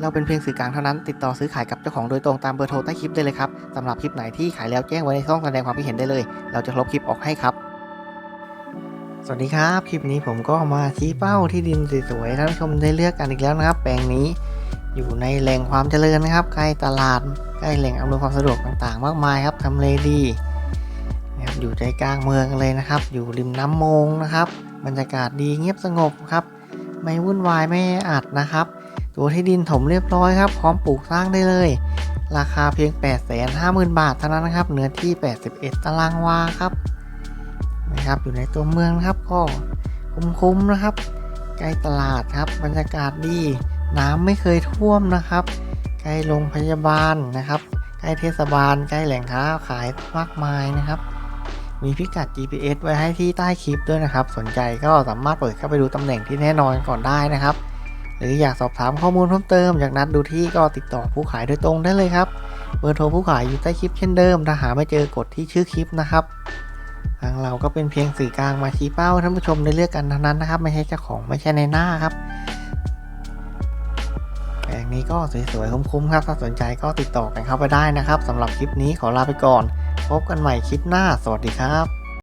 เราเป็นเพียงสื่อกลางเท่านั้น ติดต่อซื้อขายกับเจ้าของโดยตรงตามเบอร์โทรใต้คลิปได้เลยครับสำหรับคลิปไหนที่ขายแล้วแจ้งไว้ในช่องแสดงความคิดเห็นได้เลย เราจะลบคลิปออกให้ครับ สวัสดีครับ คลิปนี้ผมก็มาชี้เป้าที่ดินสวยๆท่านผู้ชมได้เลือกกันอีกแล้วนะครับ แปลงนี้อยู่ในแหล่งความเจริญนะครับ ใกล้ตลาด ใกล้แหล่งอำนวยความสะดวกต่างๆ มากมายครับทำเลดีนะครับอยู่ใจกลางเมืองเลยนะครับ อยู่ริมน้ำโมงนะครับ บรรยากาศดีเงียบสงบครับ ไม่วุ่นวายไม่อัดนะครับ ตัวที่ดินถมเรียบร้อยครับ พร้อมปลูกสร้างได้เลย ราคาเพียง 850,000 บาทเท่านั้นนะครับ เนื้อที่ 81 ตารางวาครับนะครับ อยู่ในตัวเมืองนะครับ ก็คุ้มๆนะครับ ใกล้ตลาดครับ บรรยากาศดี น้ำไม่เคยท่วมนะครับ ใกล้โรงพยาบาลนะครับ ใกล้เทศบาล ใกล้แหล่งค้าขายมากมายนะครับ มีพิกัด GPS ไว้ให้ที่ใต้คลิปด้วยนะครับ สนใจก็สามารถเปิดเข้าไปดูตำแหน่งที่แน่นอนก่อนได้นะครับ หรืออยากสอบถามข้อมูลเพิ่มเติมอยากนัดดูที่ก็ติดต่อผู้ขายโดยตรงได้เลยครับ เบอร์โทรผู้ขายอยู่ใต้คลิปเช่นเดิม ถ้าหาไม่เจอกดที่ชื่อคลิปนะครับทางเราก็เป็นเพียงสื่อกลางมาชี้เป้าให้ท่านผู้ชมได้เลือกกันเท่านั้นนะครับ ไม่ใช่เจ้าของไม่ใช่ในหน้าครับแปลงนี้ก็สวยๆคุ้มๆครับ ถ้าสนใจก็ติดต่อกันเข้าไปได้นะครับสำหรับคลิปนี้ขอลาไปก่อน พบกันใหม่คลิปหน้า สวัสดีครับ